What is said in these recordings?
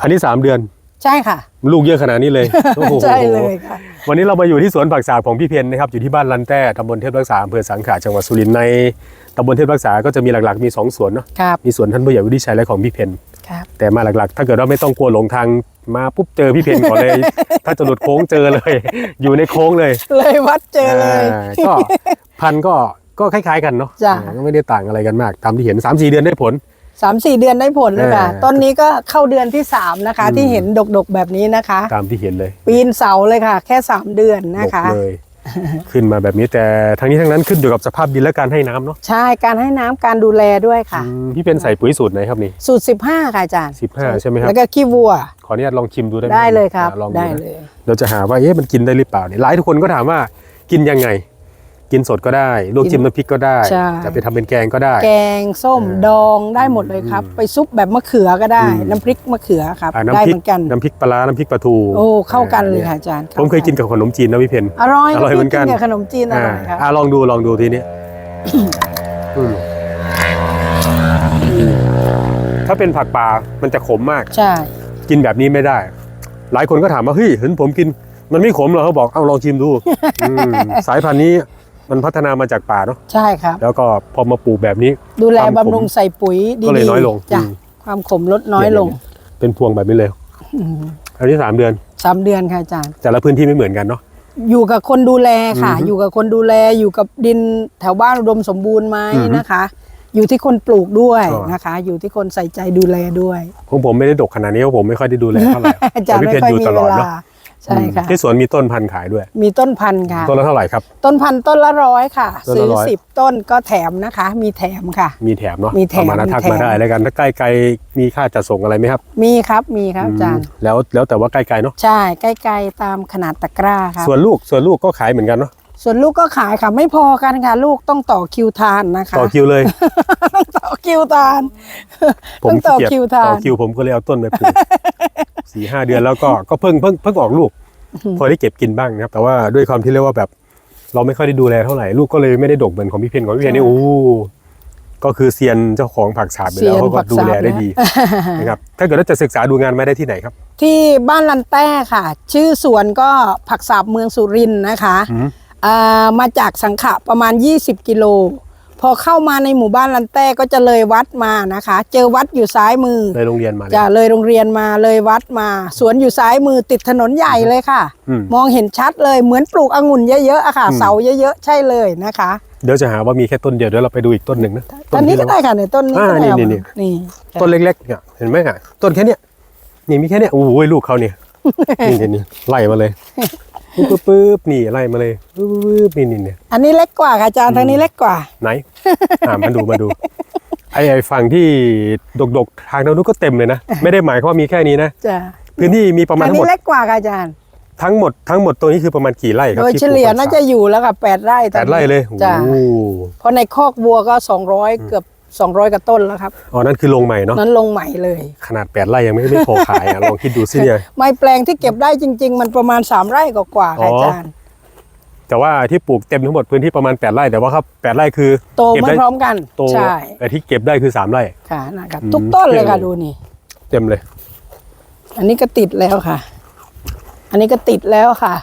อันนี้ 3 เดือน ใช่ค่ะ ลูกเยอะขนาดนี้เลยโอ้โหใช่เลยค่ะ วันนี้เรามาอยู่ที่สวนผักสาดของพี่เพนนะครับอยู่ที่บ้านลันแต้ตำบลเทพรักษาอำเภอสังขะจังหวัดสุรินทร์ในตำบลเทพรักษาก็จะมีหลักๆมี 2 สวนเนาะครับ มีสวนท่านผู้ใหญ่วิทิชัยและของพี่เพนครับ แต่มาหลักๆ ถ้าเกิดว่าไม่ต้องกลัวหลงทางมาปุ๊บเจอพี่เพนก่อนเลย ถ้าจะหลุดโค้งเจอเลย อยู่ในโค้งเลย เลยวัดเจอเลย อ่าก็พันธุ์ก็ก็คล้ายๆกันเนาะจ้ะ อ่าก็ไม่ได้ต่างอะไรกันมาก ตามที่เห็น3-4 เดือนได้ผล สามสี่เดือนได้ผลเลยค่ะเออต้นนี้ก็เข้าเดือนที่สามนะคะอืมที่เห็นดกๆแบบนี้นะคะ ตามที่เห็นเลยปีนเสาเลยค่ะ แค่สามเดือนนะดกคะเลย ขึ้นมาแบบนี้แต่ทั้งนี้ทั้งนั้นขึ้นอยู่กับสภาพดินและการให้น้ำเนาะใช่การให้น้ำการดูแลด้วยค่ะ อืมพี่เป็นใส่ปุ๋ยสูตรไหนครับนี่สูตร15ค่ะอาจารย์15ใช่ไหมครับ แล้วก็ขี้วัวขออนุญาตลองชิมดูได้ไหมได้เลยครับ อ่าลองดูได้นะเลย เราจะหาว่าเอ๊ะมันกินได้หรือเปล่าเนี่ยหลายทุกคนก็ถามว่ากินยังไง กินสดก็ได้ลวกจิ้มน้ำพริกก็ได้ ใช่ จะไปทำเป็นแกงก็ได้ แกงส้มเออดองได้หมดเลยครับไปซุปแบบมะเขือก็ได้ อืม น้ำพริกมะเขือครับอ่าได้น้ำพริเหกมือนกัน น้ำพริกปลาร้าน้ำพริกปลาทูโอ้เข้ากันเลยอ่ค่ะอาจารย์ผมเคยกินกับขนมจีนนะพี่เพน อร่อยอร่อยเหมือนกัน บขนมจีนอร่อยครับ อ่าลองดูลองดูทีนี้อืมถ้าเป็นผักป่ามันจะขมมาก ใช่ กินแบบนี้ไม่ได้ หลายคนก็ถามว่าเฮ้ยเห็นผมกิน มันไม่ขมเหรอเขาบอกเอาลองชิมดูอืมสายพันธุ์นี้ มันพัฒนามาจากป่าเนาะใช่ครับ แล้วก็พอมาปลูกแบบนี้ ดูแลความขมบำรุงใส่ปุ๋ยดีก็เลยน้อยลงจ้ะอืมความขมลดน้อยลงเเป็นพวงแบบนี้เลยอืมอันนี้สามเดือนสามเดือนค่ะอาจารย์แต่ละพื้นที่ไม่เหมือนกันเนาะอยู่กับคนดูแลค่ะอือฮึอยู่กับคนดูแลอยู่กับดินแถวบ้านอุดมสมบูรณ์ไหมอือฮึนะคะ อยู่ที่คนปลูกด้วยอ๋อนะคะ อยู่ที่คนใส่ใจดูแลด้วยของผมไม่ได้ดกขนาดนี้เพราะผมไม่ค่อยได้ดูแลเท่าไหร่อาจารย์แต่พี่ไม่เพนค่อยอยู่มีตลเวอดลาเนาะ ใช่ค่ะ ที่สวนมีต้นพันธุ์ขายด้วย มีต้นพันธุ์ค่ะ ต้นละเท่าไหร่ครับ ต้นพันธุ์ต้นละร้อยค่ะต้นละซื้อร้อยสิบต้นก็แถมนะคะ มีแถมค่ะ มีแถมเนาะมีแถมเอามานะทักมีแถมมาได้แล้วกันถ้าใกล้ไกลมีค่าจัดส่งอะไรไหมครับ มีครับมีครับอาจารย์อืมแล้วแล้วแต่ว่าใกล้ไกลเนาะใช่ใกล้ๆตามขนาดตะกร้าครับส่วนลูกส่วนลูกก็ขายเหมือนกันเนาะส่วนลูกก็ขายค่ะไม่พอกันค่ะ ลูกต้องต่อคิวทานนะคะ ต่อคิวเลยต้องต่อคิวทานผมต้องต่อขี้เกียจคิวทานต่อคิวผมก็เลยเอาต้นไปปลูก สี่ห้าเดือนแล้วก็ก็เพิ่งเพิ่งเพิ่งออกลูกพอได้เก็บกินบ้างนะครับแต่ว่าด้วยความที่เรียกว่าแบบ เราไม่ค่อยได้ดูแลเท่าไหร่ลูกก็เลยไม่ได้ดกเหมือนของพี่เพนของพี่เพนนี่ใช่โอ้ก็คือเซียนเจ้าของผักสาดไปแล้วเซียนเขาก็ผักดูสาดแลได้นะดีนะครับถ้าเกิดว่าจะศึกษาดูงานไม่ได้ที่ไหนครับ ที่บ้านลันแต้ค่ะ ชื่อสวนก็ผักสาบเมืองสุรินทร์นะคะอืมอ่ามาจากสังขะประมาณ 20 กิโล พอเข้ามาในหมู่บ้านลันแต้ก็จะเลยวัดมานะคะ เจอวัดอยู่ซ้ายมือเลยโรงเรียนมาเลยจะเลยโรงเรียนมาเลยวัดมา สวนอยู่ซ้ายมือติดถนนใหญ่เลยค่ะอืมมองเห็นชัดเลยเหมือนปลูกองุ่นเยอะๆอะค่ะอืมเสาเยอะๆ ใช่เลยนะคะ เดี๋ยวจะหาว่ามีแค่ต้นเดียวเดี๋ยวเราไปดูอีกต้นหนึ่งนะต้นนี้ก็ที่ได้ค่ะในต้นนี้ก็อ่าได้นี่นี่นี่ต้นเล็กๆเนี่ยเห็นไหมอะต้นแค่เนี้ยนี่มีแค่เนี้ยโอ้โหลูกเขาเนี่ยนี่นี่นี่ไล่มาเลย ปึ๊บปึ๊บปึ๊บนี่ไล่มาเลยปึ๊บปึ๊บนี่นี่เนี่ย อันนี้เล็กกว่าค่ะอาจารย์ทางนี้เล็กกว่า ไหนอ่ามาดูมาดู ไอ้ไอ้ฝั่งที่ดกๆทางโน้นก็เต็มเลยนะ ไม่ได้หมายความว่ามีแค่นี้นะจ้ะพื้นที่มีประมาณอันทั้งหนี้มดเล็กกว่าค่ะอาจารย์ ทั้งหมดทั้งหมดตัวนี้คือประมาณกี่ไร่ครับโดยที่เฉลี่ยปลูกน่าผักจะสดอยู่แล้วค่ะแปดไร่ตอนแปดนี้ไร่เลยจ้ะโอ้โหเพราะในคอกวัวก็200เกือบ 200กับต้นแล้วครับอ๋อนั่นคือลงใหม่เนาะนั้นลงใหม่เลย ขนาดแปดไร่ยังไม่ไม่พอขายอะลองคิดดูสิเนี่ยไม้แปลงที่เก็บได้จริง ๆ มันประมาณ 3 ไร่กว่าๆค่ะอ๋ออาจารย์แต่ว่าที่ปลูกเต็มทั้งหมดพื้นที่ประมาณ 8 ไร่แต่ว่าครับ8ไร่คือโตเก็บไม่ได้พร้อมกันโตใช่แต่ที่เก็บได้คือ 3 ไร่ค่ะนะครับอืมทุกต้นเลยค่ะเท่เลยดูนี่ เต็มเลย อันนี้ก็ติดแล้วค่ะ อันนี้ก็ติดแล้วค่ะ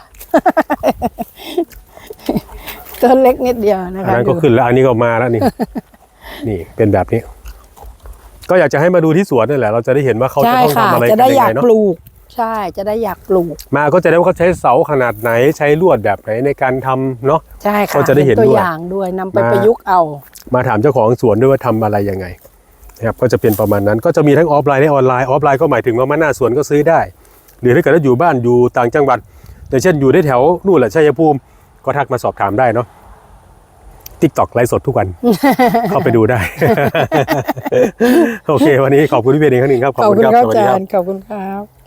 ต้นเล็กนิดเดียวนะอันคะนั้นก็ดูขึ้นแล้วอันนี้ก็มาแล้วนี่ นี่เป็นแบบนี้ ก็อยากจะให้มาดูที่สวนนี่แหละ เราจะได้เห็นว่าเขาจะใช่ต้องค่ะทำอะไรจะกันได้ยังอยาไงกเนาะปลูก ใช่จะได้อยากปลูก มาก็จะได้ว่าเขาใช้เสาขนาดไหนใช้ลวดแบบไหนในการทำเนาะใช่ค่ะก็จะได้เห็นตัวด้วยอย่างด้วยนำไปมาประยุกต์เอา มาถามเจ้าของสวนด้วยว่าทำอะไรยังไงนะครับก็จะเป็นประมาณนั้นก็จะมีทั้งออฟไลน์และออนไลน์ออฟไลน์ก็หมายถึงว่ามาหน้าสวนก็ซื้อได้ หรือถ้าเกิดว่าอยู่บ้านอยู่ต่างจังหวัดอย่างเช่นอยู่ได้แถวนู่นแหละชัยภูมิก็ทักมาสอบถามได้เนาะ ทิกตอกไลฟ์สดทุกวัน เข้าไปดูได้ โอเค วันนี้ขอบคุณพี่เบนอีกครั้งหนึ่งครับ ขอบคุณรัครับสวัอาสดีจาครัรบย์ขอบคุณครับ